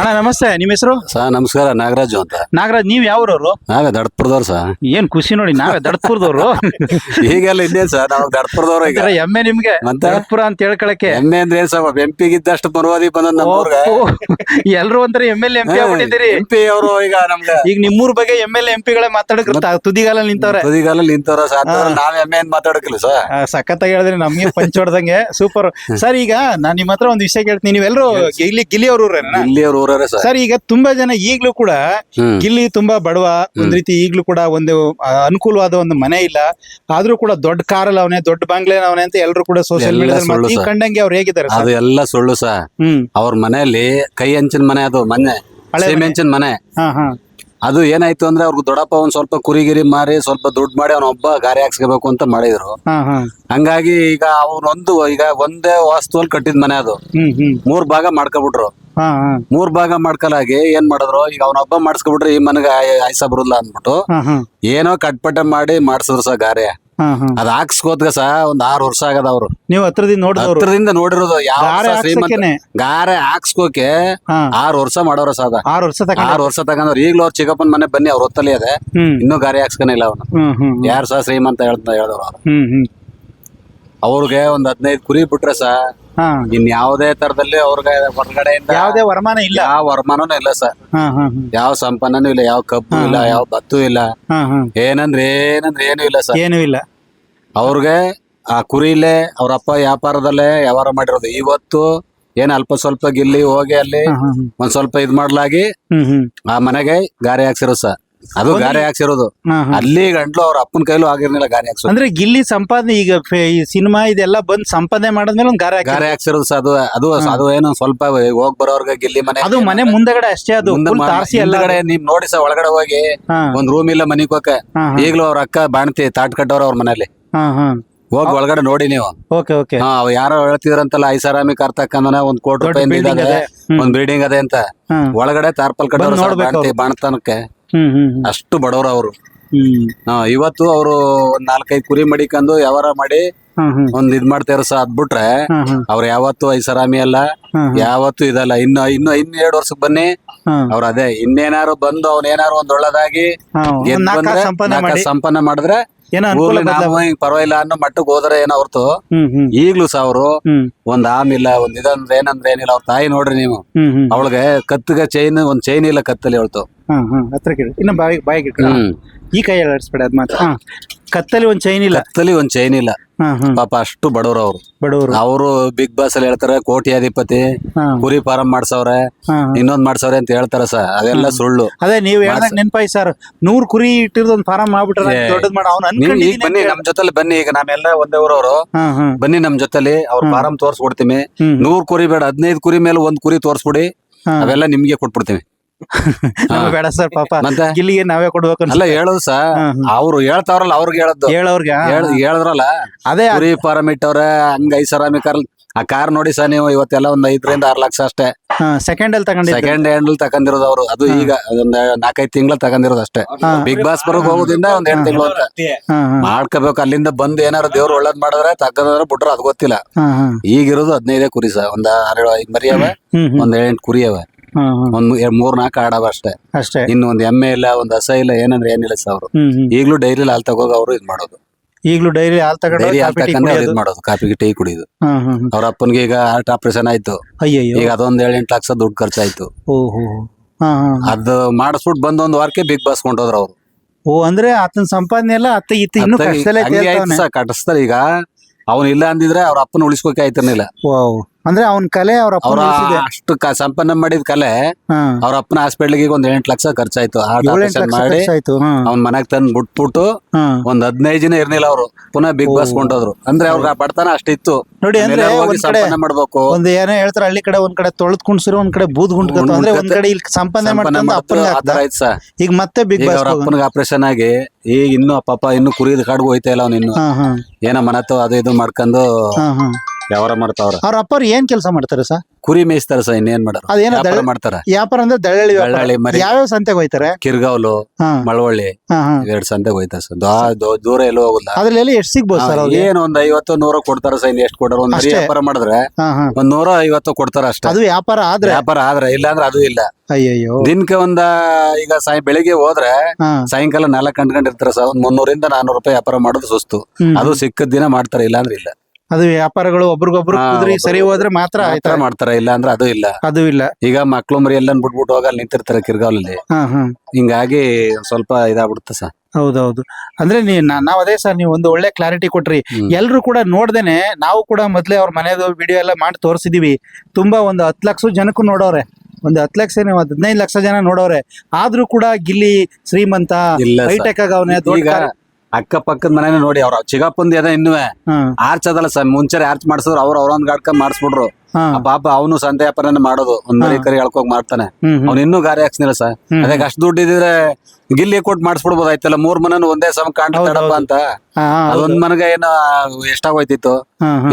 ಅಣ್ಣ ನಮಸ್ತೆ. ನಿಮ್ಮ ಹೆಸರು? ಸಾ ನಮಸ್ಕಾರ. ನಾಗರಾಜು ಅಂತ. ನಾಗರಾಜ್ ನೀವ್ ಯಾವ್ರವ್ರು ನಾವೇ ದಡ್ಪುರದವ್ರು ಸಾ. ಏನ್ ಖುಷಿ ನೋಡಿ ನಾವೇ ದಡ್ಪುರದವ್ರು. ಈಗೆಲ್ಲ ಇನ್ನೇನ್ ಸರ್ ನಾವು ದಡ್ಪುರದವ್ರು ಈಗ. ಎಮ್ಮೆ ನಿಮ್ಗೆ? ಮತ್ತೆ? ದಡ್ಪುರ ಅಂತ ಹೇಳ್ಕೊಳಕ್ಕೆ. ಎಮ್ಮೆ ಅಂದ್ರೆ ಏನ್ ಗಿದ್ದಷ್ಟು ಎಂಪಿಗಿದ್ದಷ್ಟು ಮರುವಾದಿ ಬಂದ ನಮ್ಮೂರ್ಗ ಎಲ್ರು ಒಂಥರ ಎಂ ಎಲ್ ಎಂ ಪಿ ಆಗ್ಬಿಟ್ಟಿದ್ದೀರಿ. ಎಂಪಿ ಅವರು ಈಗ ನಮ್ಗೆ. ಈಗ ನಿಮ್ಮೂರ್ ಬಗ್ಗೆ ಎಂ ಎಲ್ ಎಂ ಪಿಗಳೇ ಮಾತಾಡಕ್ ತುದಿಗಾಲ ನಿಂತವ್ರೆ. ತುದಿಗಾಲ ನಿಂತವ್ರ ಸರ್ ನಾವ್ ಎಮ್ಮೆ ಏನ್ ಮಾತಾಡಕಿಲ್ಲ ಸರ್ ಆ, ಸಖತ್ತಾಗಿ ಹೇಳಿದ್ರೆ ನಮ್ಗೆ ಪಂಚ್ ಹೊಡ್ದಂಗೆ. ಸೂಪರ್. ಸರ್ ಈಗ ನಾನ್ ನಿಮ್ಮ ಹತ್ರ ಒಂದ್ ವಿಷಯ ಕೇಳ್ತೀನಿ. ನೀವೆಲ್ಲರೂ ಇಲ್ಲಿ ಗಿಲಿಯವರು ಅವ್ರ ಇಲ್ಲಿ ಅವ್ರ ಸರ್ ಸರ್ ಈಗ ತುಂಬಾ ಜನ ಈಗ್ಲೂ ಕೂಡ ಇಲ್ಲಿ ಗಿಲ್ಲಿ ತುಂಬಾ ಬಡವ ಒಂದ್ ರೀತಿ ಈಗ್ಲೂ ಕೂಡ ಒಂದು ಆ, ಅನುಕೂಲವಾದ ಒಂದು ಮನೆ ಇಲ್ಲ. ಆದ್ರೂ ಕೂಡ ದೊಡ್ಡ ಕಾರಲ್ಲಿ ಅವನೇ ದೊಡ್ಡ ಬಂಗ್ಲೆ ಅವನೇ ಅಂತ ಎಲ್ಲರೂ ಕೂಡ ಸೋಷಿಯಲ್ ಎಲ್ಲ ಮೀಡಿಯಾದಲ್ಲಿ ಸುಳ್ಳು ನೀವು ಸರ್. ಕಂಡಂಗೆ ಅವ್ರು ಹೇಗಿದ್ದಾರೆ ಸರ್? ಅದು ಎಲ್ಲ ಸುಳ್ಳು ಸರ್. ಹ್ಮ್. ಅವ್ರ ಮನೆಯಲ್ಲಿ ಕೈ ಹಂಚಿನ ಮನೆ ಅದು ಮನೆ ಹಳೆ ಸೇಮ್ ಮನೆ. ಹಂಚಿನ ಮನೆ. ಹಾ ಹಾ. ಅದು ಏನಾಯ್ತು ಅಂದ್ರೆ ಅವ್ರಿಗೆ ದೊಡ್ಡಪ್ಪ ಒಂದ್ ಸ್ವಲ್ಪ ಕುರಿಗಿರಿ ಮಾರಿ ಸ್ವಲ್ಪ ದುಡ್ಡು ಮಾಡಿ ಒಬ್ಬ ಗಾರಿ ಹಾಕ್ಸ್ಕೋಬೇಕು ಅಂತ ಮಾಡಿದ್ರು. ಹಂಗಾಗಿ ಈಗ ಅವ್ರೊಂದು ಈಗ ಒಂದೇ ವಾಸ್ತುವಲ್ಲಿ ಕಟ್ಟಿದ ಮನೆ ಅದು. ಮೂರ್ ಭಾಗ ಮಾಡ್ಕೊಬಿಟ್ರು. ಮೂರ್ ಭಾಗ ಮಾಡ್ಕಲಾಗಿ ಏನ್ ಮಾಡಿದ್ರು ಈಗ ಅವನೊಬ್ಬ ಮಾಡಿಸ್ಕೊಬಿಟ್ರೆ ಈ ಮನೆಗೆ ಆಯ್ಸ ಬರುಲ್ಲ ಅಂದ್ಬಿಟ್ಟು ಏನೋ ಕಟ್ಪಟ ಮಾಡಿ ಮಾಡ್ಸಿದ್ರು ಸರ್ ಗಾರೆ. ಅದ್ ಹಾಕ್ಸ್ಕೋತ್ಗ ಸಹ ಒಂದ್ ಆರ್ ವರ್ಷ ಆಗದ ಅವ್ರು. ನೀವು ಹತ್ರದಿಂದ ನೋಡಿದವ್ರು. ಹತ್ರದಿಂದ ನೋಡಿರೋದು ಯಾವ ಗಾರೆ ಶ್ರೀಮಂತ ಹಾಕ್ಸಕ್ಕೇನೆ ಗಾರೆ ಹಾಕ್ಸ್ಕೋಕೆ ಹಾ. ಆರ್ ವರ್ಷ ಮಾಡೋರ ಸಾದ ಆರು ವರ್ಷ ತಕ ಆರ್ ವರ್ಷ ತಗೊಂಡ್ರು ಈಗ್ಲೂ ಅವ್ರ ಚಿಕ್ಕಪ್ಪನ ಮನೆ ಬನ್ನಿ ಅವ್ರ ಹೊತ್ತಲ್ಲಿ ಅದೇ. ಹ್ಮ್. ಇನ್ನೂ ಗಾರೆ ಹಾಕ್ಸ್ಕೊನಿಲ್ಲ ಅವನು. ಹ್ಮ್ ಹ್ಮ್ ಯಾರು ಸಹ ಶ್ರೀಮಂತ ಹೇಳ್ತಾ ಹೇಳಿದವ್ರು ಅವ್ರು. ಹ್ಮ್ ಹ್ಮ್. ಅವ್ರಿಗೆ ಒಂದ್ ಹದಿನೈದು ಕುರಿ ಬಿಟ್ರೆ ಸಹ ಇನ್ ಯಾವುದೇ ತರದಲ್ಲಿ ಅವ್ರಿಗೆ ಹೊರಗಡೆಯಿಂದ ಯಾವುದೇ ವರಮಾನ ಇಲ್ಲ. ಯಾವ ವರಮಾನನೂ ಇಲ್ಲ ಸರ್. ಹಾ ಹಾ ಯಾವ ಸಂಪನ್ನೂ ಇಲ್ಲ ಯಾವ ಕಬ್ಬು ಇಲ್ಲ ಯಾವ ಭತ್ತು ಇಲ್ಲ. ಹಾ ಹಾ. ಏನಂದ್ರೆ ಏನಂದ್ರೆ ಏನು ಇಲ್ಲ ಸರ್. ಏನೂ ಇಲ್ಲ. ಅವ್ರಿಗೆ ಆ ಕುರಿಲೇ ಅವ್ರ ಅಪ್ಪ ವ್ಯಾಪಾರದಲ್ಲೇ ವ್ಯವಹಾರ ಮಾಡಿರೋದು. ಇವತ್ತು ಏನ್ ಅಲ್ಪ ಸ್ವಲ್ಪ ಗಿಲ್ಲಿ ಹೋಗಿ ಅಲ್ಲಿ ಹಾ ಹಾ ಹಾ. ಒಂದ್ ಸ್ವಲ್ಪ ಇದ್ ಮಾಡ್ಲಾಗಿ ಹ್ಮ್ ಹ್ಮ್. ಆ ಮನೆಗೆ ಗಾರೆ ಹಾಕ್ಸಿರೋ ಸರ್. ಅದು ಗಾರೆ ಹಾಕ್ಸಿರೋದು. ಅಲ್ಲಿ ಗಂಟ್ಲು ಅವ್ರ ಅಪ್ಪನ ಕೈಲೂ ಆಗಿರ್ಲಿಲ್ಲ ಗಾರೆ ಹಾಕ್ಸೋದು. ಅಂದ್ರೆ ಗಿಲ್ಲಿ ಸಂಪಾದನೆ ಈಗ ಫೆ- ಈ ಸಿನಿಮಾ ಇದೆಲ್ಲ ಬಂದ್ ಸಂಪಾದನೆ ಮಾಡಿದ್ಮೇಲೆ ಒಂದ್ ಗಾರೆ ಹಾಕಿ ಗಾರೆ ಹಾಕ್ಸಿರೋದು ಸರ್ ಅದು ಅದು ಅದು ಏನು ಸ್ವಲ್ಪ ಹೋಗ್ ಬರೋರ್ಗೆ ಗಿಲ್ಲಿ ಮನೆ ಅದು ಮನೆ ಮುಂದಗಡೆ ಅಷ್ಟೇ ಅದು ಮುಂದೆ ಫುಲ್ ಮ- ತಾರಸಿ ಎಲ್ಲ ಹಿಂದ್ಗಡೆ ನೀವ್ ನೋಡಿ ಸರ್ ಒಳಗಡೆ ಹೋಗಿ ಹಾ. ಒಂದ್ ರೂಮ್ ಇಲ್ಲ ಮನಿಗ್ ಹೋಗಕ್ಕೆ. ಹಾ ಈಗ್ಲೂ ಅವ್ರ ಅಕ್ಕ ಬಾಣ್ತಿ ತಾಟ್ ಕಟ್ಟವ್ರ ಅವ್ರ ಮನೇಲಿ ಹಾ ಹಾ. ಹೋಗಿ ಒಳಗಡೆ ನೋಡಿ ನೀವು. Okay okay. ಹಾ ಯಾರೋ ಹೇಳ್ತಿದ್ರಂತಲ್ಲ ಐಸಾರಾಮಿ ಕರ್ತಕ್ಕಂದನ ಒಂದ್ ಕೋಟಿ ದೊಡ್ಡ ರೂಪಾಯಿ ಇದೆ ಅದೇ. ಒಂದ್ ಬಿಲ್ಡಿಂಗ್ ಅದೇ ಅಂತ. ಹಾ. ಒಳಗಡೆ ತಾರ್ಪಲ್ ಬಂದ್ ಕಟ್ಟೋರು ನೋಡ್ಬೇಕು. ಬಾಣ್ತಿ ಬಾಣ್ತನಕ್ಕೆ. ಹ್ಮ್ ಹ್ಮ್ ಹ್ಮ್. ಅಷ್ಟು ಬಡವರ ಅವರು. ಹ್ಮ್. ಹಾ ಇವತ್ತು ಅವರು ಒಂದ್ ನಾಲ್ಕೈದು ಕುರಿ ಮಡಿಕೊಂಡು ವ್ಯವಹಾರ ಮಾಡಿ ಒಂದ್ ಇದ್ ಮಾಡ್ತಾರ ಸಹ ಅದ್ ಬಿಟ್ರೆ ಅವ್ರ ಯಾವತ್ತು ಐಸಾರಾಮಿ ಅಲ್ಲ ಯಾವತ್ತು ಇದಲ್ಲ. ಇನ್ನು ಇನ್ನು ಇನ್ನು ಎರಡು ವರ್ಷಕ್ಕೆ ಬನ್ನಿ. ಅವ್ರ ಅದೇ ಇನ್ನೇನಾರು ಬಂದು ಅವ್ನ ಏನಾರು ಒಂದ್ ಒಳ್ಳೇದಾಗಿ ಸಂಪನ್ನ ಮಾಡಿದ್ರೆ ಪರವಾಗಿಲ್ಲ ಅನ್ನೋ ಮಟ್ಟಕ್ಕೆ ಹೋದ್ರೆ ಏನೋ ಹೊರ್ತು. ಈಗ್ಲೂ ಸಹ ಅವರು ಒಂದ್ ಆಮಿಲ್ಲ ಒಂದ್ ಇದಂದ್ರೆ ಏನಂದ್ರೆ ಏನಿಲ್ಲ. ಅವ್ರ ತಾಯಿ ನೋಡ್ರಿ ನೀವು. ಅವಳಿಗೆ ಕತ್ತಿಗೆ ಚೈನ್ ಒಂದ್ ಚೈನ್ ಇಲ್ಲ ಕತ್ತಲ್ಲಿ ಹೇಳ್ತು. ಹಾ ಹಾ ಹತ್ರ ಕೇಳಿ. ಇನ್ನು ಬಾಯಿ ಬಾಯಿಗೆ ಇಟ್ಕೊಳ್ಳಿ. ಹ್ಮ್. ಈ ಕೈ ಆಡಿಸ್ಬೇಡ ಅದ್ ಮಾತ್ರ. ಹಾ. ಕತ್ತಲ್ಲಿ ಒಂದ್ ಚೈನ್ ಇಲ್ಲ. ಕತ್ತಲಿ ಒಂದ್ ಚೈನ್ ಇಲ್ಲ. ಹಾ ಹಾ. ಪಾಪ ಅಷ್ಟು ಬಡವರು ಅವರು. ಬಡವರು. ಅವರು ಬಿಗ್ ಬಾಸ್ ಅಲ್ಲಿ ಹೇಳ್ತಾರೆ ಕೋಟ್ಯಾಧಿಪತಿ ಹಾ. ಕುರಿ ಫಾರಂ ಮಾಡ್ಸವ್ರೆ ಹಾ. ಇನ್ನೊಂದ್ ಮಾಡ್ಸವ್ರೆ ಅಂತ ಹೇಳ್ತಾರ ಸರ್. ಅದೆಲ್ಲ ಸುಳ್ಳು. ಅದೇ ನೀವ್ ಹೇಳ್ದಾಗ ನೆನ್ಪಾಯ್ ಸರ್. ನೂರ್ ಕುರಿ ಇಟ್ಟಿರೋದ್ ಒಂದ್ ಫಾರಂ ಮಾಡ್ಬಿಟ್ರೆ ಏ, ದೊಡ್ಡದ್ ಮಾಡ ಅವ್ನ ನೀವ್ ಈಗ ಅನ್ಕೊಂಡಿದ್ದೀನಿ ಬನ್ನಿ ನಮ್ ಜೊತೆಲಿ ಬನ್ನಿ. ಈಗ ನಾವೆಲ್ಲ ಒಂದೇ ಊರವರು. ಹಾ ಹಾ. ಬನ್ನಿ ನಮ್ ಜೊತೆಲಿ ಅವ್ರ ಫಾರಂ ತೋರ್ಸ್ಕೊಡ್ತೀನಿ ಕೊಡ್ತೀನಿ ನೂರ್ ಕುರಿ ಬೇಡ ಹದಿನೈದು ಕುರಿ ಮೇಲೆ ಒಂದ್ ಕುರಿ ತೋರ್ಸ್ಬಿಡಿ. ಹಾ. ಅವೆಲ್ಲ ನಿಮ್ಗೆ ಕೊಟ್ಬಿಡ್ತೀವಿ ನಮ್ಗ್ ಬೇಡ ಸರ್ ಪಾಪ. ಮತ್ತೆ? ಗಿಲ್ಲಿಗೆ ನಾವೇ ಕೊಡ್ಬೇಕು ಅಲ್ಲ ಹೇಳೋದು ಸಾ. ಅವ್ರು ಹೇಳ್ತಾವ್ರಲ್ಲ ಅವ್ರಿಗೆ ಹೇಳದ್ದು ಹೇಳೋರ್ಗೆ ಹೇಳ್- ಹೇಳಿದ್ರಲ್ಲ ಅದೇ ಪುರಿ ಫಾರಂ ಇಟ್ಟವ್ರೆ ಹಂಗ ಐಸರಾಮಿ ಕಾರ್ ಆ ಕಾರ್ ನೋಡಿ ಸರ್ ನೀವು ಇವತ್ತೆಲ್ಲ ಒಂದ್ ಐದರಿಂದ ಆರ್ ಲಕ್ಷ ಅಷ್ಟೇ. ಸೆಕೆಂಡ್ ಅಲ್ಲಿ ತಗೊಂಡಿದ್ದು. ಸೆಕೆಂಡ್ ಹ್ಯಾಂಡ್ ತಗೊಂಡಿರೋದು ಅವರು. ಅದು ಈಗ ಒಂದ್ ನಾಲ್ಕೈದು ತಿಂಗಳ ತಗೊಂಡಿರೋದು ಅಷ್ಟೇ. ಬಿಗ್ ಬಾಸ್ ಬರೋಕ್ ಹೋಗೋದ್ರಿಂದ ಒಂದ್ ಎಂಟು ತಿಂಗಳು ಅಂತ. ಹಾ ಹಾ. ಮಾಡ್ಕೋಬೇಕು ಅಲ್ಲಿಂದ ಬಂದು ಏನಾರು ದೇವ್ರು ಒಳ್ಳೇದ್ ಮಾಡಿದ್ರೆ ತಕ್ಕಂದ್ರೆ ಬಿಟ್ರೆ ಅದ್ ಗೊತ್ತಿಲ್ಲ. ಹಾ ಹಾ. ಈಗಿರೋದು ಹದಿನೈದೇ ಕುರಿ ಸರ್ ಒಂದ್ ಆರೇಳು ಐದ್ ಮರಿ ಅವ ಹ್ಮ್ ಹ್ಮ್. ಒಂದ್ ಎಂಟು ಕುರಿ ಅವೆ. ಒಂದ್ ಮೂರ್ ನಾಲ್ಕು ಆಡವ ಅಷ್ಟೇ. ಅಷ್ಟೇ. ಇನ್ನು ಒಂದ್ ಎಮ್ಮೆ ಇಲ್ಲ ಒಂದ್ ಹಸ ಇಲ್ಲ ಏನಂದ್ರೆ ಏನಿಲ್ಲ ಸರ್ ಈಗ್ಲೂ ಡೈರಿ ಹಾಲ್ ತಗೋಗ ಅವರು ಇದ್ ಮಾಡೋದು. ಈಗ್ಲೂ ಡೈರಿ ಹಾಲ್ ತಗೊಂಡು ಡೈರಿ ಹಾಲ್ ಇದ್ ಮಾಡೋದು ಕಾಫಿಗೆ ಟೀ ಕುಡಿಯೋದು. ಅವ್ರ ಅಪ್ಪನ್ಗೆ ಈಗ ಹಾರ್ಟ್ ಆಪರೇಷನ್ ಆಯ್ತು. ಈಗ ಅದೊಂದ್ ಏಳ್ ಎಂಟು ಲಕ್ಷ ದುಡ್ಡು ಖರ್ಚಾಯ್ತು. ಅದ್ ಮಾಡಿಸ್ಬಿಟ್ಟು ಬಂದ್ ಒಂದ್ ವಾರಕ್ಕೆ ಬಿಗ್ ಬಾಸ್ ಕೊಂಡೋದ್ರ ಅವ್ರು. ಓ ಅಂದ್ರೆ ಆತನ ಸಂಪಾದನೆ ಎಲ್ಲ ಅತ್ತ ಇತ್ತ ಇನ್ನು. ಕಟ್ಟಿಸ್ತಾರೆ ಈಗ ಅವನಿಲ್ಲ ಇಲ್ಲ ಅಂದಿದ್ರೆ ಅವ್ರ ಅಪ್ಪನ ಉಳಿಸ್ಕೋಕೆ ಆಯ್ತಿರ್ಲಿಲ್ಲ. ಅಂದ್ರೆ ಅವನ್ ಕಲೆ ಅವ್ರ ಅಪ್ಪ ಅವ್ರ ಉಳ್ಸಿದೆ. ಅಷ್ಟು ಕ- ಸಂಪನ್ನ ಮಾಡಿದ ಕಲೆ ಹಾ. ಅವ್ರ ಅಪ್ಪನ ಹಾಸ್ಪಿಟ್ಲಿಗೆ ಒಂದ್ ಎಂಟ್ ಲಕ್ಷ ಖರ್ಚಾಯ್ತು. ಹಾರ್ಟ್ ಆಪರೇಷನ್ ಲಕ್ಷ ಮಾಡಿ ಖರ್ಚಾಯ್ತು ಹಾ. ಅವ್ನ್ ಮನೆಗ್ ತಂದ್ ಬಿಟ್ಬಿಟ್ಟು ಹಾ. ಒಂದ್ ಹದಿನೈದು ದಿನ ಇರ್ಲಿಲ್ಲ ಅವ್ರು. ಪುನಃ ಬಿಗ್ ಬಾಸ್ ಕೊಂಡೋದ್ರು. ಅಂದ್ರೆ ಅವ್ರ ಬಡತನ ಅಷ್ಟಿತ್ತು. ನೋಡಿ ಅಂದ್ರೆ ಎಲ್ಲರೂ ಹೋಗಿ ಒಂದ್ ಕಡೆ ಸಂಪಾದನೆ ಮಾಡ್ಬೇಕು. ಒಂದ್ ಏನೋ ಹೇಳ್ತಾರೆ ಹಳ್ಳಿ ಕಡೆ ಒಂದ್ ಕಡೆ ತೊಳೆದ್ ಕುಣ್ಸಿರೋ ಒಂದ್ ಕಡೆ ಬೂದ್ ಗುಂಡ್ ಅಂದ್ರೆ ಒಂದ್ ಕಡೆ ಇಲ್ಲಿ ಸಂಪನ್ನ ಸಂಪಾದನೆ ಮಾಡ್ಕೊಂಡು ಹಾಕ್ದ. ಈಗ ಮತ್ತೆ ಬಿಗ್ ಈಗ ಬಾಸ್ ಅವ್ರ ಅಪ್ಪನಿಗೆ ಆಪರೇಷನ್ ಆಗಿ ಈಗ ಇನ್ನು ಪಾಪ ಇನ್ನು ಕುರಿದ ಕಾಡ್ಗೂ ಹೋಯ್ತಾ ಇಲ್ಲ ಅವ್ನು ಇನ್ನು. ಹಾ ಹಾ. ಏನೋ ಮನತ್ತು ಅದು ಇದು ಮಾಡ್ಕೊಂಡು ಹಾ ಹಾ. ವ್ಯವಹಾರ ಮಾಡ್ತಾವ್ರ ಅವ್ರ. ಅಪ್ಪರು ಏನ್ ಕೆಲಸ ಮಾಡ್ತಾರೆ ಸರ್? ಕುರಿ ಮೇಯಿಸ್ತಾರ ಸರ್ ಇನ್ನೇನ್ ಮಾಡ್ಯಾರ ಅದೇನೋ ವ್ಯಾಪಾರ ಮಾಡ್ತಾರ. ವ್ಯಾಪಾರ ಅಂದ್ರೆ ದಳ್ಳಳ್ಳಿ ವ್ಯಾಪಾರ. ದಳ್ಳಾಳಿ ಯಾವ ಯಾವ್ಯಾವ ಸಂತೆಗೆ ಹೋಯ್ತಾರೆ? ಕಿರ್ಗಾವ್ಲು ಹಾ. ಮಳವಳ್ಳಿ ಹಾ ಹಾ. ಎರಡ್ ಸಂತೆಗೆ ಹೋಯ್ತಾರ ಸರ್. ದಾ- ದೂ- ದೂರ ಎಲ್ಲೂ ಹೋಗಲ್ಲ ಅದ್ರಲ್ಲಿ ಎಷ್ಟು ಸಿಗ್ಬೋದು ಸರ್ ಅವ್ರಿಗೆ? ಏನ್ ಒಂದ್ ಐವತ್ತು ನೂರ ಕೊಡ್ತಾರ ಸರ್ ಇನ್ ಎಷ್ಟು ಕೊಡೋರು ಒಂದ್ ಮರಿ ಅಷ್ಟೇ. ವ್ಯಾಪಾರ ಮಾಡಿದ್ರೆ ಹಾ ಹಾ. ಒಂದ್ ನೂರ ಐವತ್ತು ಕೊಡ್ತಾರ ಅಷ್ಟೇ. ಅದು ವ್ಯಾಪಾರ ಆದ್ರೆ ವ್ಯಾಪಾರ ಆದ್ರೆ ಇಲ್ಲ ಅಂದ್ರೆ ಅದು ಇಲ್ಲ. ಅಯ್ಯಯ್ಯೋ. ದಿನಕ್ಕೆ ಒಂದ ಈಗ ಸಾಯಿ ಬೆಳಿಗ್ಗೆ ಹೋದ್ರೆ ಹಾ. ಸಾಯಂಕಾಲ ನಾಲ್ಕು ಗಂಟೆ ಸರ್. ಒಂದ್ ಮುನ್ನೂರಿಂದ ನಾನೂರು ರೂಪಾಯಿ ವ್ಯಾಪಾರ ಮಾಡೋದು ಸುಸ್ತು. ಹ್ಮ್. ಅದು ಸಿಕ್ಕದ ದಿನ ಮಾಡ್ತಾರೆ ಇಲ್ಲ ಅಂದ್ರೆ ಇಲ್ಲ. ಅದು ವ್ಯಾಪಾರಗಳು ಒಬ್ರಿಗೊಬ್ರು ಕುದ್ರಿ ಸರಿ ಹೋದ್ರೆ ಮಾತ್ರ ಮಾತ್ರ ಆಯ್ತಾ? ಮಾಡ್ತಾರೆ ಇಲ್ಲ ಅಂದ್ರೆ ಅದು ಇಲ್ಲ. ಅದು ಇಲ್ಲ. ಈಗ ಮಕ್ಳು ಮರಿ ಎಲ್ಲ ಬಿಟ್ಬಿಟ್ಟು ಹೋಗಲ್ಲಿ ನಿಂತಿರ್ತಾರೆ ಕಿರ್ಗಾವಲಲ್ಲಿ. ಹಾ ಹಾ. ಹಿಂಗಾಗಿ ಸ್ವಲ್ಪ ಇದಾಗ್ಬಿಡುತ್ತೆ ಸರ್. ಹೌದೌದು. ಅಂದ್ರೆ ನೀ ನಾ- ನಾವ್ ಅದೇ ಸರ್ ನೀವು ಒಂದು ಒಳ್ಳೆ ಕ್ಲಾರಿಟಿ ಕೊಟ್ರಿ. ಹ್ಮ್. ಎಲ್ರು ಕೂಡ ನೋಡ್ದೇನೆ ನಾವು ಕೂಡ ಮೊದ್ಲೇ ಅವ್ರ ಮನೆಯದು ವಿಡಿಯೋ ಎಲ್ಲ ಮಾಡಿ ತೋರಿಸಿದೀವಿ. ತುಂಬಾ ಒಂದು ಹತ್ತು ಲಕ್ಷ ಜನಕ್ಕೂ ನೋಡೋರೆ. ಒಂದು ಹತ್ತು ಲಕ್ಷ ಏನು ಹದಿನೈದು ಲಕ್ಷ ಜನ ನೋಡೋರೆ. ಆದ್ರೂ ಕೂಡ ಗಿಲ್ಲಿ ಶ್ರೀಮಂತ ಇಲ್ಲ. ಹೈಟೆಕ್ ಆಗವನೆ ಈಗ ಅಕ್ಕ ಪಕ್ಕದ ಮನೇನ ನೋಡಿ ಅವ್ರ. ಚಿಗಪ್ಪಂದ್ ಅದ ಇನ್ನುವೆ. ಆರ್ಚ್ ಅದಲ್ಲ ಸರ್ ಮುಂಚೆ ಆರ್ಚ್ ಮಾಡ್ಸಿದ್ರು. ಅವ್ರ ಅವ್ರೊಂದ್ ಗಾಡ್ಕ ಮಾಡಿಸ್ಬಿಟ್ರು. ಆ ಪಾಪ ಅವನು ಸಂತೆ ವ್ಯಾಪಾರನೇ ಮಾಡೋದು. ಒಂದ್ ಮರಿ ಕರಿ ಎಳ್ಕೋಗ್ ಮಾಡ್ತಾನೆ. ಅವ್ನ ಇನ್ನೂ ಗಾರಿ ಹಾಕ್ಸಿಲ್ಲ ಸರ್. ಅದಕ್ಕೆ ಅಷ್ಟು ದುಡ್ಡು ಇದ್ರೆ ಗಿಲ್ಲಿ ಕೊಟ್ಟು ಮಾಡಿಸ್ಬಿಡ್ಬೋದಾಯ್ತಲ್ಲ ಮೂರ್ ಮನನು ಒಂದೇ ಸಮ ಕಾಣ್ತಾಡಪ್ಪ ಅಂತ. ಅದೊಂದ್ ಮನೆಗೆ ಏನ ಎಷ್ಟಾಗೋಯ್ತಿತ್ತು.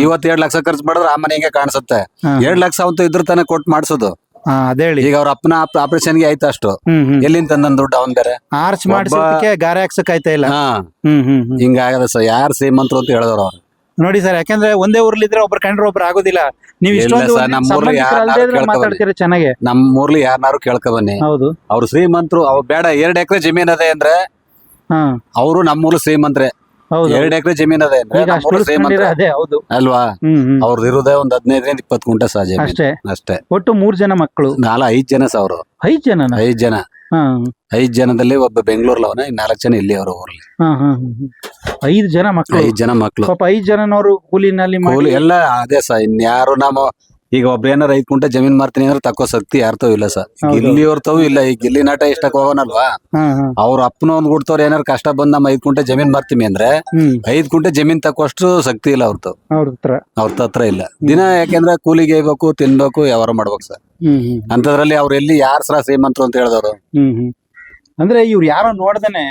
ಇವತ್ ಎರಡ್ ಲಕ್ಷ ಖರ್ಚು ಮಾಡಿದ್ರೆ ಆ ಮನೆ ಹಿಂಗೆ ಕಾಣಿಸುತ್ತೆ. ಎರಡ್ ಲಕ್ಷ ಅಂತೂ ಇದ್ರ ತಾನೇ ಕೊಟ್ಟು ಮಾಡಿಸೋದು. ಹಾ, ಅದೇ ಹೇಳಿ. ಈಗ ಅವ್ರ ಅಪ್ಪನ ಆಪರೇಷನ್ಗೆ ಆಯ್ತು ಅಷ್ಟು. ಹ್ಮ್ ಹ್ಮ್. ಎಲ್ಲಿಂದ ತಂದನ್ ದುಡ್ಡು ಅವನ್ ಬೇರೆ? ಆರ್ಚ್ ಒಬ್ಬ- ಮಾಡಿಸೋದಕ್ಕೆ ಗಾರೆ ಹಾಕ್ಸಕ್ ಆಯ್ತಾ ಇಲ್ಲ? ಹಾ. ಹ್ಮ್ ಹ್ಮ್ ಹ್ಮ್. ಹಿಂಗಾಗದ ಸರ್ ಯಾರು ಶ್ರೀಮಂತರು ಅಂತ ಹೇಳಿದ್ರು ಅವ್ರು. ನೋಡಿ ಸರ್ ಯಾಕಂದ್ರೆ ಒಂದೇ ಊರ್ಲಿದ್ರೆ ಒಬ್ರು ಕಂಡ್ರೆ ಒಬ್ರು ಆಗೋದಿಲ್ಲ. ನೀವು ಇಲ್ಲ ಇಷ್ಟೊಂದು sir, ನಮ್ಮ ಊರ್ಲಿ ಯಾರ್ನಾರು ಸಂಬಂಧಿಕರಲ್ದೇ ಇದ್ರೆ ಕೇಳ್ಕೊ ಮಾತಾಡ್ತೀರಾ ಚೆನ್ನಾಗೆ? ನಮ್ ಊರ್ಲಿ ಯಾರನ್ನಾರು ಕೇಳ್ಕೊ ಬನ್ನಿ. ಹೌದು. ಅವ್ರು ಶ್ರೀಮಂತರು ಅವ್ರು ಬೇಡ ಎರಡ್ ಎಕರೆ ಜಮೀನ್ ಅದೇ ಅಂದ್ರೆ ಹಾ. ಅವರು ನಮ್ಮೂರ್ಲಿ ಶ್ರೀಮಂತ್ರೆ. ಹೌದು ಎರಡ್ ಎಕರೆ ಜಮೀನ್ ಅದೇ ಅಂದ್ರೆ ಈಗ ಹೌದು. ಅಲ್ವಾ? ಹ್ಮ್ ಹ್ಮ್. ಅವ್ರದ್ದು ಇರೋದೇ ಒಂದ್ ಹದಿನೈದರಿಂದ ಇಪ್ಪತ್ತು ಗುಂಟೆ ಸಹ ಜಮೀನ್. ಅಷ್ಟೇ. ಅಷ್ಟೇ. ಒಟ್ಟು ಮೂರ್ ಜನ ಮಕ್ಕಳು. ನಾಲ್ ಐದ್ ಜನ ಸಹ ಅವರು. ಐದ್ ಜನ ಐದ್ ಜನ. ಐದ್ ಜನದಲ್ಲಿ ಒಬ್ಬ ಬೆಂಗಳೂರ್ಲ ಅವನ ಇನ್ ನಾಲ್ಕು ಜನ ಇಲ್ಲಿ ಅವರ ಊರ್ಲಿ. ಐದ್ ಜನ ಮಕ್ಕಳು. ಐದ್ ಜನ ಮಕ್ಳು ಪಾಪ ಐದ್ ಜನನವರು ಕೂಲಿನಲ್ಲಿ ಮಾಡಿ ಕೂಲಿ ಎಲ್ಲ ಅದೇ ಸರ್ ಇನ್ಯಾರು ನಮ್ಮ ಈಗ ಒಬ್ರು ಏನಾರ ಐದ್ ಕುಂಟೆ ಜಮೀನ್ ಮಾರ್ತೀನಿ ಅಂದ್ರೆ ತಕ್ಕೋ ಶಕ್ತಿ ಯಾರ್ತವ್ ಇಲ್ಲ ಸರ್. ಹೌದು. ಗಿಲ್ಲಿಯವ್ರ ತವು ಇಲ್ಲ ಈ ಗಿಲ್ಲಿ ನಾಟ ಇಷ್ಟಕ್ ಹೋಗೋನಲ್ವಾ? ಅವ್ರ ಅಪ್ಪನ ಒಂದ್ ಗುಡ್ತವ್ರ ಏನಾರ ಕಷ್ಟ ಬಂದ್ ನಮ್ಮ ಐದ್ ಕುಂಟೆ ಜಮೀನ್ ಮಾರ್ತೀನಿ ಅಂದ್ರೆ ಐದ್ ಕುಂಟೆ ಜಮೀನ್ ತಕ್ಕೋಷ್ಟು ಶಕ್ತಿ ಇಲ್ಲ ಅವ್ರದ್ದು ಅವ್ರ ಹತ್ರ. ಅವ್ರ ಹತ್ರ ಇಲ್ಲ. ದಿನ ಯಾಕೆಂದ್ರೆ ಕೂಲಿಗೆ ಹೋಗ್ಬೇಕು ತಿನ್ಬೇಕು ವ್ಯವಹಾರ ಮಾಡ್ಬೇಕು ಸರ್. ಅಂತದ್ರಲ್ಲಿ ಅವ್ರ ಎಲ್ಲಿ ಯಾರ ಸರ ಶ್ರೀಮಂತರು ಅಂತ ಹೇಳಿದವ್ರು? ಅಂದ್ರೆ ಇವ್ರು ಯಾರೋ ನೋಡ್ದೇನೆ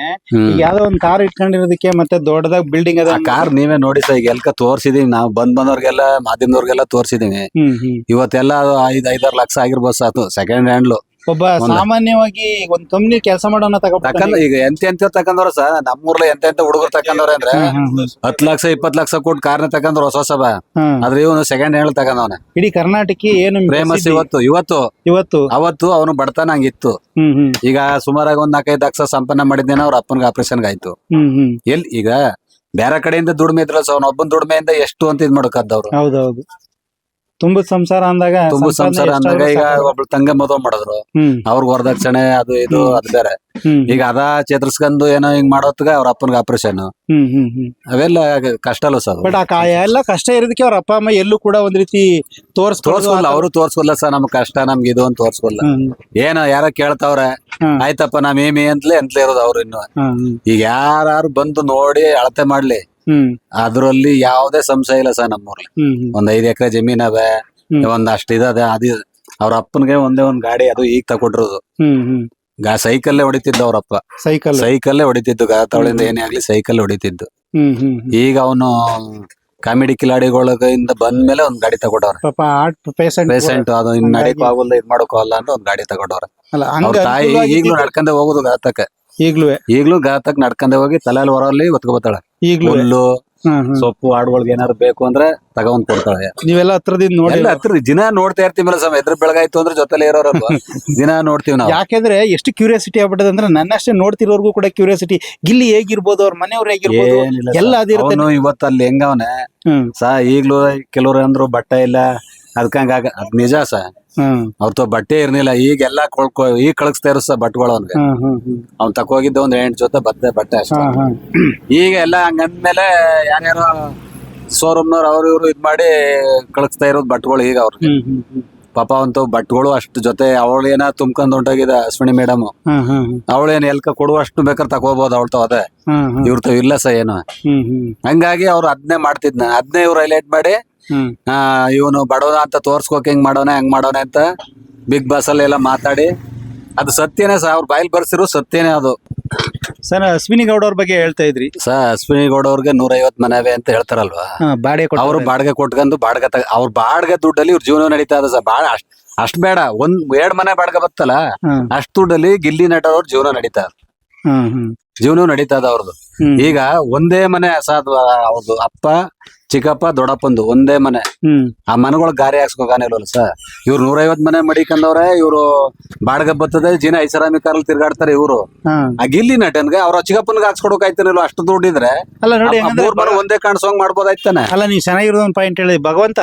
ಈಗ ಯಾವ್ದೋ ಒಂದ್ ಕಾರ್ ಇಟ್ಕೊಂಡಿರೋದಕ್ಕೆ ಮತ್ತೆ ದೊಡ್ಡದಾಗ ಬಿಲ್ಡಿಂಗ್ ಅದ ಆ ಕಾರ್ ನೀವೇ ನೋಡಿ ಸರ್ ಈಗ ಎಲ್ಕ ತೋರ್ಸಿದೀವಿ. ನಾವ್ ಬಂದ್ ಬಂದವ್ರಿಗೆಲ್ಲ ಮಾಧ್ಯಮದವ್ರಿಗೆಲ್ಲ ತೋರ್ಸಿದೀವಿ. ಇವತ್ತೆಲ್ಲ ಐದ್ ಐದಾರು ಲಕ್ಷ ಆಗಿರ್ಬೋದು ಸಾಕು ಸೆಕೆಂಡ್ ಹ್ಯಾಂಡ್ಲು ಒಬ್ಬ ಸಾಮಾನ್ಯವಾಗಿ ಒಂದ್ ಕಂಪ್ನಿ ಕೆಲಸ ಮಾಡೋಣ ತಕಂದ್ ತಗೊಂಡ್ ಈಗ ಎಂತ ಎಂತ ತಕಂದವ್ರ ಸರ್ ನಮ್ಮೂರ್ಲ ಎಂತ ಎಂತ ಹುಡುಗರು ತಕಂದವ್ರ ಅಂದ್ರೆ ಹತ್ ಲಕ್ಷ ಇಪ್ಪತ್ ಲಕ್ಷ ಕೊಟ್ಟು ಕಾರ್ನ ತಕಂದ್ರ ಹೊಸ ಹೊಸಬ ಆದ್ರೆ ಇವನು ಸೆಕೆಂಡ್ ಹ್ಯಾಂಡ್ ತಕಂದವನ. ಇಡೀ ಕರ್ನಾಟಕ ಏನು ಫೇಮಸ್ ಪ್ರಸಿದ್ಧಿ? ಇವತ್ತು ಇವತ್ತು. ಇವತ್ತು? ಅವತ್ತು ಅವನು ಬಡತನ ಹಂಗಿತ್ತು. ಹ್ಮ್ ಹ್ಮ್. ಈಗ ಸುಮಾರಾಗಿ ಒಂದ್ ನಾಲ್ಕೈದು ಲಕ್ಷ ಸಂಪನ್ನ ಮಾಡಿದ್ದೇನೆ ಅವ್ರ ಅಪ್ಪನ್ಗೆ ಆಪರೇಷನ್ ಆಯ್ತು. ಹ್ಮ್ ಹ್ಮ್. ಎಲ್ ಈಗ ಬೇರೆ ಕಡೆಯಿಂದ ದುಡಿಮೆ ಇದ್ರಲ್ಲ ಸೊ ಅವ್ನ ಒಬ್ಬನ್ ದುಡಿಮೆಯಿಂದ ಎಷ್ಟು ಅಂತ ಇದ್ ಹೌದು ಹೌದೌದು. ತುಂಬ ಸಂಸಾರ ಅಂದಾಗ ತುಂಬ ಸಂಸಾರ ಅಂದಾಗ ಈಗ. ಒಬ್ಳು ತಂಗ ಮದುವೆ ಮಾಡಿದ್ರು. ಅವ್ರಿಗೆ ವರದಕ್ಷಿಣೆ ಅದು ಇದು. ಅದು ಬೇರೆ. ಈಗ ಅದ ಚೇತರಿಸ್ಕೊಂಡು ಏನೋ ಹಿಂಗ್ ಮಾಡೋತ್ಗ ಅವ್ರ ಅಪ್ಪನ್ಗೆ ಆಪರೇಷನ್ ಅವೆಲ್ಲ ಕಷ್ಟ ಅಲ್ಲ ಸರ್ ಬಟ್ ಆ ಎಲ್ಲ ಕಷ್ಟ ಇರೋದಕ್ಕೆ ಅವ್ರ ಅಪ್ಪ ಅಮ್ಮ ಎಲ್ಲೂ ಕೂಡ ಒಂದ್ ರೀತಿ ತೋರ್ಸ್ ತೋರ್ಸ್ಕೊಲ್ಲ ಅವರು ತೋರ್ಸ್ಕೊಲ್ಲ ಸರ್ ನಮ್ ಕಷ್ಟ ನಮ್ಗೆ ಇದು ಅಂತ ತೋರ್ಸ್ಕೊಲ್ಲ ಏನೋ ಯಾರೋ ಕೇಳ್ತಾವ್ರೆ. ಆಯ್ತಪ್ಪ ನಾವ್ ಏಮಿ ಅಂತಲೇ ಅಂತಲೇ ಇರೋದು ಅವ್ರು ಇನ್ನು. ಈಗ ಯಾರು ಬಂದು ನೋಡಿ ಅಳತೆ ಮಾಡ್ಲಿ. ಅದ್ರಲ್ಲಿ ಯಾವ್ದೇ ಸಂಶಯ ಇಲ್ಲ ಸರ್ ನಮ್ಮೂರ್ಲಿ ಒಂದ್ ಐದ್ ಎಕರೆ ಜಮೀನ್ ಅದ. ಒಂದ್ ಅಷ್ಟ್ ಇದಾವೆ ಅದು ಅವ್ರ ಅಪ್ಪನ್ಗೆ ಒಂದೇ ಒಂದ್ ಗಾಡಿ ಅದು ಈಗ ತಕೊಟ್ಟಿರೋದು ಗಾ ಸೈಕಲ್ಲೇ ಹೊಡಿತಿದ್ದ ಅವ್ರಪ್ಪ ಸೈಕಲ್. ಸೈಕಲ್ಲೇ ಹೊಡಿತಿದ್ದು ಗಾತವಳಿಂದ ಏನೇ ಆಗ್ಲಿ ಸೈಕಲ್ ಹೊಡಿತಿದ್ದು. ಈಗ ಅವನು ಕಾಮಿಡಿ ಕಿಲಾಡಿಗಳಿಂದ ಬಂದ್ಮೇಲೆ ಒಂದ್ ಗಾಡಿ ತಗೊಂಡವ್ರೆ. ಪಾಪ ಆರ್ಟ್ ಪೇಷಂಟ್ ಪೇಷಂಟ್ ಅದು ಇನ್ ನಡೀಕ್ ಆಗೋಲ್ಲ ಇದ್ ಮಾಡೋಕೋ ಅಲ್ಲ ಅಂತ ಒಂದ್ ಗಾಡಿ ತಗೊಂಡವ್ರೆ. ಅವ್ರ ತಾಯಿ ಈಗ್ಲೂ ನಡ್ಕೊಂಡೆ ಹೋಗುದು ಗಾತಕ್ಕೆ ಈಗ್ಲೂ ಈಗ್ಲೂ ಗಾತಕ್ ನಡ್ಕೊಂಡೆ ಹೋಗಿ ತಲೆಯಲ್ಲಿ ಹೊರಲ್ಲಿ ಒತ್ಕೊಬತ್ತಾಳೆ ಈಗ್ಲೂ ಹುಲ್ಲು ಸೊಪ್ಪು ಆಡುಗಳಿಗೆ ಏನಾದ್ರು ಬೇಕು ಅಂದ್ರೆ ತಗೊಂಡ್ ಕೊಡ್ತಾಳೆ. ನೀವೆಲ್ಲ ಹತ್ರದಿಂದ ನೋಡಿ. ಎಲ್ಲ ಹತ್ರ ದಿನ ನೋಡ್ತಾ ಇರ್ತೀವಲ್ಲ ಸಮ ಎದ್ರ ಬೆಳಗಾಯ್ತು ಅಂದ್ರೆ ಜೊತೆಲೆ ಇರೋರಲ್ವಾ. ದಿನ ನೋಡ್ತೀವಿ ನಾವು. ಯಾಕೆಂದ್ರೆ ಎಷ್ಟು ಕ್ಯೂರಿಯಾಸಿಟಿ ಆಗ್ಬಿಟ್ಟದ ಅಂದ್ರೆ ನನ್ನಷ್ಟೇ ನೋಡ್ತಿರೋರ್ಗೂ ಕೂಡ ಕ್ಯೂರಿಯಾಸಿಟಿ ಗಿಲ್ಲಿ ಹೇಗಿರ್ಬೋದು ಅವ್ರ ಮನೆಯವ್ರ ಹೇಗಿರ್ಬೋದು ಏನಿಲ್ಲ ಎಲ್ಲ. ಅದಿರುತ್ತೆ ಅವ್ನು ಇವತ್ತು ಅಲ್ಲಿ ಹೆಂಗವನೆ ಸಾ ಈಗ್ಲೂ ಕೆಲವ್ರು ಅಂದ್ರು ಬಟ್ಟೆ ಇಲ್ಲ. ಅದಕ್ಕಂಗ ಅದ್ ನಿಜ ಸ ಹ್ಮ್. ಅವ್ರ ಬಟ್ಟೆ ಇರ್ಲಿಲ್ಲ ಈಗ ಎಲ್ಲಾ ಕೊಳ್ಕೊ ಈಗ ಕಳಿಸ್ತಾ ಇರೋ ಸ ಬಟ್ಟೆಗಳು ಅವ್ನ್ಗೆ. ಹ್ಮ್ ಹ್ಮ್ ಹ್ಮ್. ಅವ್ನ್ ತಕೋಗಿದ್ದ ಒಂದ್ ಎಂಟ್ ಜೊತೆ ಬತ್ತೆ ಬಟ್ಟೆ ಅಷ್ಟೇ. ಹಾ, ಹಾ. ಈಗ ಎಲ್ಲ ಹಂಗಂದ್ಮೇಲೆ ಯಾರ್ಯಾರೋ ಶೋರೂಮ್ನವ್ರು ಅವ್ರ ಇವ್ರು ಇದ್ ಮಾಡಿ ಕಳಿಸ್ತಾ ಇರೋದು ಬಟ್ಟೆಗಳು ಈಗ ಅವ್ರ ಹ್ಮ್ ಹ್ಮ್ ಹ್ಮ್. ಪಾಪ ಅವಂತ ಬಟ್ಟೆಗಳು ಅಷ್ಟು ಜೊತೆ ಅವಳು ಏನ ತುಂಬ್ಕೊಂಡ್ ಹೊಂಟೋಗಿದ ಅಶ್ವಿನಿ ಮೇಡಮ್ ಹ್ಮ್ ಏನ್ ಅವಳೇನ್ ಎಲ್ಕ ಕೊಡುವಷ್ಟು ಬೇಕಾದ್ರೆ ತಗೋಬಹುದು ಅವಳ್ತಾವ ಅದೇ. ಇವ್ರ ತಾವ್ ಇಲ್ಲ ಸ ಏನು. ಹ್ಮ್ ಹ್ಮ್. ಹಂಗಾಗಿ ಅವ್ರು ಅದ್ನೇ ಮಾಡ್ತಿದ್ನ. ಅದ್ನೇ ಇವ್ರು ಹೈಲೈಟ್ ಮಾಡಿ ಇವನು ಬಡವನ ಅಂತ ತೋರ್ಸ್ಕೋಕ್ ಹೆಂಗ್ ಮಾಡೋಣ ಹೆಂಗ್ ಮಾಡೋಣ ಅಂತ ಬಿಗ್ ಬಾಸ್ ಅಲ್ಲಿ ಎಲ್ಲ ಮಾತಾಡಿ. ಅದು ಸತ್ಯನೇ ಸರ್ ಅವ್ರ ಬಾಯಲ್ಲಿ ಬರ್ಸಿರೋ ಸತ್ಯನೇ ಅದು. ಸರ್ ಅಶ್ವಿನಿ ಗೌಡ ಅವ್ರ ಬಗ್ಗೆ ಹೇಳ್ತಾ ಇದ್ರಿ? ಸರ್ ಅಶ್ವಿನಿ ಗೌಡ ಅವ್ರಿಗೆ ನೂರ ಐವತ್ ಮನೆವೆ ಅಂತ ಹೇಳ್ತಾರಲ್ವಾ? ಬಾಡಿಗೆ ಅವ್ರು ಬಾಡಿಗೆ ಕೊಟ್ಕೊಂಡು ಬಾಡಿಗೆ ತಗ ಅವ್ರ ಬಾಡಿಗೆ ದುಡ್ಡಲ್ಲಿ ಇವ್ರ ಜೀವನ ನಡೀತಾ ಇದೆ ಸರ್. ಬಾಳ ಅಷ್ಟ್ ಅಷ್ಟ್ ಬೇಡ. ಒಂದ್ ಎರಡ್ ಮನೆ ಬಾಡಿಗೆ ಬತ್ತಲ್ಲ? ಅಷ್ಟ್ ದುಡ್ಡಲ್ಲಿ ಗಿಲ್ಲಿ ನಟ ಅವ್ರ ಜೀವನ ನಡೀತಾ ಜೀವನ ನಡೀತಾ ಇದೆ ಅವ್ರದ್ದು ಈಗ ಒಂದೇ ಮನೆ ಸಾಧ್ವ ಅವ್ರದ್ದು ಅಪ್ಪ ಚಿಕ್ಕಪ್ಪ ದೊಡ್ಡಪ್ಪಂದು ಒಂದೇ ಮನೆ. ಹ್ಮ್. ಆ ಮನೆಗಳು ಗಾರಿ ಹಾಕ್ಸ್ಕೊಗಾನಿಲ್ವಲ್ಲ ಸರ್? ಇವ್ರು ನೂರೈವತ್ ಮನೆ ಮಡಿಕಂದವ್ರೆ ಇವ್ರು ಬಾಡ್ಗ ಬರ್ತದೆ ಜೀನ ಐಸರಾಮಿ ಕಾರ್ ತಿರ್ಗಾಡ್ತಾರೆ ಇವ್ರು. ಹಾ. ಆ ಗಿಲ್ಲಿ ನಟನ್ಗೆ ಅವ್ರ ಚಿಕ್ಕಪ್ಪನ್ಗೆ ಹಾಕ್ಸ್ಕೊಡೋಕಾಯ್ತಾನಿಲ್ವ ಅಷ್ಟು ದುಡ್ಡಿದ್ರೆ ಅಲ್ಲ ನೋಡಿ ಆ ಹೆಂಗಂದ್ರೆ ಮೂರ್ ಮನೆ ಒಂದೇ ಕಾಣಿಸೋಂಗ್ ಮಾಡ್ಬೋದಾಯ್ತಾನೆ ಅಲ್ಲ ನೀವು ಚೆನ್ನಾಗಿರೋ ಒಂದು ಪಾಯಿಂಟ್ ಹೇಳಿ. ಭಗವಂತ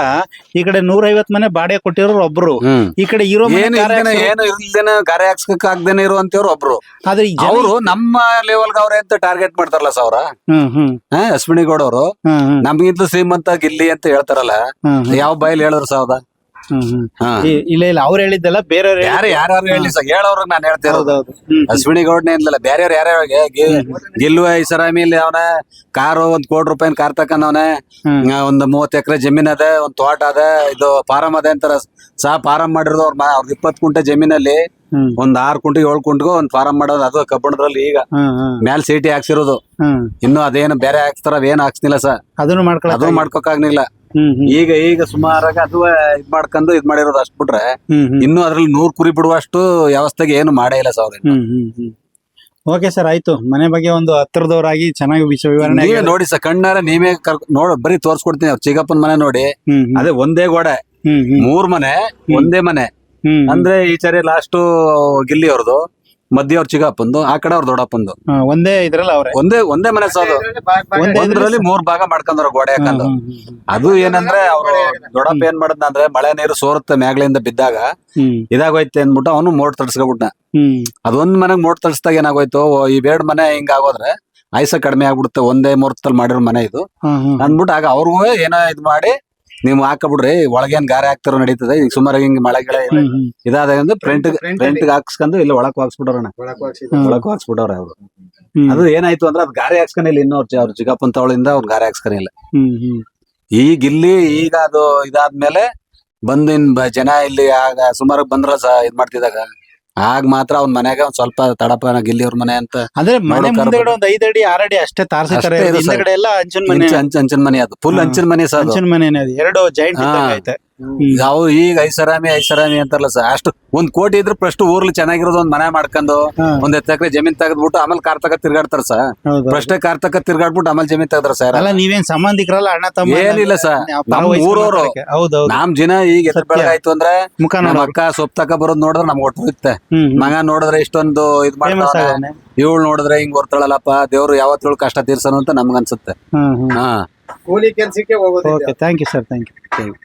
ಈ ಕಡೆ ನೂರ ಐವತ್ ಮನೆ ಬಾಡಿಗೆ ಕೊಟ್ಟಿರೋರು ಒಬ್ರು. ಹ್ಮ್. ಈ ಕಡೆ ಇರೋ ಮನೆ ಏನು ಗಾರೆ ಇಲ್ದೇನೆ ಹಾಕ್ಸೋರು- ಏನು ಇಲ್ದೇನೆ ಗಾರೆ ಹಾಕ್ಸ್ಕಕ್ ಆಗ್ದೇನೆ ಇರುವಂತವ್ರು ಒಬ್ರು. ಆದ್ರೆ ಈ ಜನ- ಅವರು ನಮ್ಮ ಲೆವೆಲ್ಗೆ ಅವ್ರೆ ಅಂತ ಟಾರ್ಗೆಟ್ ಮಾಡ್ತಾರಲ್ಲ ಸಾವಿರ ಹ್ಮ್ ಹ್ಮ್. ಅಶ್ವಿನಿ ಗೌಡ ಅವರು. ಹ್ಮ್ ಹ್ಮ್. ನಮ್ಗಿಂತ ಶ್ರೀಮಂತ ಗಿಲ್ಲಿ ಅಂತ ಹೇಳ್ತಾರಲ್ಲ ಹ್ಮ್ ಯಾವ ಬಾಯಲ್ಲಿ ಹೇಳಿದ್ರು ಸಾವ್ದ ಹ್ಮ್ ಹ್ಮ್. ಹಾ. ಈ- ಇಲ್ಲ ಇಲ್ಲ ಅವ್ರು ಹೇಳಿದ್ದಲ್ಲ ಬೇರೆಯವ್ರು ಯಾರು ಯಾರು ಹೇಳಿ ಸರ್? ಹೇಳೋರ್ಗ್ ನಾನು ಹೇಳ್ತಿರೋದು ಹೌದೌದು. ಹ್ಮ್ ಅಶ್ವಿನಿ ಗೌಡ್ನೇ ಇಲ್ಲಲ್ಲ ಬೇರೆಯವ್ರು ಯಾರ್ಯಾರಿಗೆ ಗೆಲ್ಲುವ ಐಸರಾಮಿಲಿ ಅವನ ಕಾರು ಒಂದ್ ಕೋಟಿ ರೂಪಾಯಿನ ಕಾರ್ ತಕೊಂಡವನೆ ಹ್ಮ್. ಒಂದ್ ಮೂವತ್ ಎಕರೆ ಜಮೀನ್ ಅದ ಒಂದ್ ತೋಟ ಅದ ಇದು ಫಾರಂ ಅದ ಅಂತಾರ. ಸಹ ಫಾರಂ ಮಾಡಿರೋದು ಅವ್ರ ಅವ್ರ ಇಪ್ಪತ್ ಕುಂಟೆ ಜಮೀನಲ್ಲಿ ಒಂದ್ ಆರ್ ಕುಂಟೆ ಏಳ್ ಕುಂಟಿಗೂ ಒಂದ್ ಫಾರಂ ಮಾಡೋದು ಅದು ಕಬ್ಬಣದ್ರಲ್ಲಿ ಈಗ ಮ್ಯಾಲ್ ಸೀಟಿ ಹಾಕ್ಸಿರೋದು. ಇನ್ನು ಅದೇನು ಬೇರೆ ಹಾಕ್ಸ್ತಾರ ಅವೇನ್ ಹಾಕ್ಸ್ನಿಲ್ಲ ಸರ್. ಅದನ್ನು ಮಾಡ್ಕೊಳ ಅದು ಮಾಡ್ಕೊಕಾಗ್ನಿಲ್ಲ ಈಗ ಈಗ ಸುಮಾರಾಗ ಅದು ಇದ್ ಮಾಡ್ಕೊಂಡು ಇದ್ ಮಾಡಿರೋದು ಅಷ್ಟ್ ಬಿಟ್ರೆ ಇನ್ನು ಅದ್ರಲ್ಲಿ ನೂರ್ ಕುರಿ ಬಿಡುವಷ್ಟು ವ್ಯವಸ್ಥೆಗೆ ಏನು ಮಾಡೇ ಇಲ್ಲ ಸರ್ ಓಕೆ ಸರ್ ಆಯ್ತು. ಮನೆ ಬಗ್ಗೆ ಒಂದು ಹತ್ತಿರದವರಾಗಿ ಚೆನ್ನಾಗಿ ವಿಷಯ ವಿವರಣೆ ನೋಡಿ ಸರ್ ಕಣ್ಣಾರ ನೀವೇ ನೋಡ ಬರೀ ತೋರ್ಸ್ಕೊಡ್ತೀನಿ. ಚಿಕ್ಕಪ್ಪನ ಮನೆ ನೋಡಿ. ಅದೇ ಒಂದೇ ಗೋಡೆ. ಮೂರ್ ಮನೆ ಒಂದೇ ಮನೆ. ಹ್ಮ್. ಈ ಸರಿ ಲಾಸ್ಟ್ ಗಿಲ್ಲಿ ಅವ್ರದ್ದು ಮಧ್ಯ ಅವ್ರ ಚಿಗಪ್ಪಂದು ಆ ಕಡೆ ಅವ್ರ ದೊಡ್ಡಪ್ಪಂದು. ಒಂದೇ ಇದ್ರಲ್ಲ ಅವ್ರೆ? ಒಂದೇ ಒಂದೇ ಮನೆ ಸೋದು ಒಂದೇ ಒಂದ್ರಲ್ಲಿ ಮೂರ್ ಭಾಗ ಮಾಡ್ಕೊಂಡ್ರ ಗೋಡೆ ಹ್ಮ್ ಅದು ಏನಂದ್ರೆ ಅವ್ರ ದೊಡ್ಡಪ್ಪ ಏನ್ ಮಾಡದ್ನಂದ್ರೆ ಮಳೆ ನೀರು ಸೋರುತ್ತೆ ಮ್ಯಾಗ್ಲಿಂದ ಬಿದ್ದಾಗ. ಇದಾಗೋಯ್ತೆ ಅಂದ್ಬಿಟ್ಟು ಅವನು ಮೋಟ್ ತಡ್ಸ್ಕೊಬಿಟ್ನ. ಅದೊಂದ್ ಮನೆಗ್ ಮೋಟ್ ತಡ್ಸ್ದಾಗ ಏನಾಗೋಯ್ತು ಈ ಬೇಡ್ ಮನೆ ಹಿಂಗ್ ಆಗೋದ್ರೆ ಆಯ್ಸ ಕಡಿಮೆ ಆಗ್ಬಿಡುತ್ತೆ ಒಂದೇ ಮೂರ್ತಲ್ಲಿ ಮಾಡಿರೋ ಮನೆ ಇದು. ಅಂದ್ಬಿಟ್ಟು ಆಗ ಅವ್ರಿಗೂ ಏನೋ ಇದ್ ಮಾಡಿ ನೀವು ಹಾಕಬಿಡ್ರಿ ಒಳಗೇನ್ ಗಾರೆ ಹಾಕ್ತಾರೋ ನಡೀತದೆ. ಈಗ ಸುಮಾರು ಹಿಂಗ್ ಮಳೆ ಗಿಳೆ ಇಲ್ಲ ಹ್ಮ್. ಇದಾದ ಫ್ರಂಟ್ ಫ್ರಂಟ್ ಹಾಕ್ಸ್ಕೊಂಡು ಇಲ್ಲ ಒಳಕ್ ಹಾಕ್ಸ್ಬಿಡೋಣ ಹ್ಮ್. ಒಳಕ್ ಹಾಕ್ಸ್ಬಿಡವ್ರೆ ಅವ್ರು. ಹ್ಮ್. ಅದು ಏನಾಯ್ತು ಅಂದ್ರೆ ಅದ್ ಗಾರೆ ಹಾಕ್ಸ್ಕೊಂಡಿಲ್ಲ ಇಲ್ಲಿ ಅವ್ರ ಅವ್ರ ಚಿಕ್ಕಪ್ಪನ ತವಳಿಂದ ಅವ್ರ ಗಾರೆ ಹಾಕ್ಸ್ಕೊಂಡಿಲ್ಲ ಹ್ಮ್ ಹ್ಮ್. ಈಗ ಇಲ್ಲಿ ಈಗ ಅದು ಇದಾದ್ಮೇಲೆ ಬಂದಿನ್ ಬ- ಜನ ಇಲ್ಲಿ ಆಗ ಸುಮಾರು ಬಂದ್ರ ಸಹ ಇದ್ ಮಾಡ್ತಿದಾಗ ಆಗ ಮಾತ್ರ ಅವ್ನ ಮನ್ಯಾಗ ಒಂದ್ ಸ್ವಲ್ಪ ತಡಪ ಗಿಲ್ಲಿ ಅವ್ರ ಮನೆ ಅಂತ ಅಂದ್ರೆ ಮನೆ ಮುಂದೆ ಮುಂದೆಗಡೆ ಒಂದ್ ಐದ್ ಅಡಿ ಆರ್ ಅಡಿ ಅಷ್ಟೇ ತಾರ್ಸಿರ್ತಾರೆ ಅಷ್ಟೇ ಇದೆ ಸರ್. ಎಲ್ಲಾ ಎಲ್ಲ ಹಂಚಿನ ಮನೆ ಅಂಚ- ಅಂಚನ್ ಮನೆ ಅದು ಫುಲ್ ಹಾ. ಅಂಚನ್ ಮನೆ ಸರ್ ಅದು ಮನೆ ಎರಡು ಜಾಯಿಂಟ್ ಹಾ. ಐತೆ ನಾವು ಈಗ ಐಸರಾಮಿ ಐಷಾರಾಮಿ ಅಂತಾರಲ್ಲ ಸರ್. ಅಷ್ಟು ಒಂದ್ ಕೋಟಿ ಇದ್ರೆ ಫಸ್ಟ್ ಊರ್ಲಿ ಚೆನ್ನಾಗಿರೋದು ಒಂದ್ ಮನೆ ಮಾಡ್ಕೊಂಡು. ಒಂದ್ ಎತ್ತ ಎಕರೆ ಜಮೀನ್ ತೆಗೆದ್ಬಿಟ್ಟು ಆಮೇಲೆ ಕಾರ್ ತಕ ತಿರ್ಗಾಡ್ತಾರ ಸರ್. ಹೌದು. ಫಸ್ಟ್ ಕಾರ್ ತಕ ತಿರ್ಗಾಡ್ಬಿಟ್ಟು ಆಮೇಲೆ ಜಮೀನ್ ತೆಗ್ದ್ರ ಸರ್. ಅಲ್ಲ ನೀವೇನ್ ಸಂಬಂಧಿಕರಲ್ಲ ಅಣ್ಣ ತಮ್ಮ ಏನಿಲ್ಲ ಸರ್. ನಾವು ನಮ್ಮ ಊರವ್ರು. ಹೌದೌದು ನಮ್ ಜನ ಈಗ ಎದ್ರ ಸತ್ಯ. ಬೆಳಗಾಯ್ತು ಅಂದ್ರೆ ಮುಖ ನಮ್ಮ ನೋಡೋರು. ಅಕ್ಕ ಸೊಪ್ಪ ತಕ ಬರೋದ್ ನೋಡಿದ್ರೆ ನಮ್ಗೆ ಒಟ್ಟು ಹೋಗುತ್ತೆ ಹ್ಮ್ ಮಗ ನೋಡಿದ್ರೆ ಇಷ್ಟೊಂದು ಇದ್ ಮಾಡ್ತಾರೆ ಮಾಡ್ತಾವ ಆಗವನೆ. ಇವಳು ನೋಡಿದ್ರೆ ಹಿಂಗ್ ಬರ್ತಾಳಲ್ಲಪ್ಪ ದೇವ್ರು ಯಾವತ್ತೇಳು ಕಷ್ಟ ತೀರ್ಸನು ಅಂತ ನಮ್ಗನ್ಸುತ್ತೆ ಹ್ಮ್ ಹ್ಮ್. ಹಾ. ಕೂಲಿ ಕೆಲ್ಸಕ್ಕೆ ಹೋಗೋದಿಲ್ಲ. Okay thank you sir thank you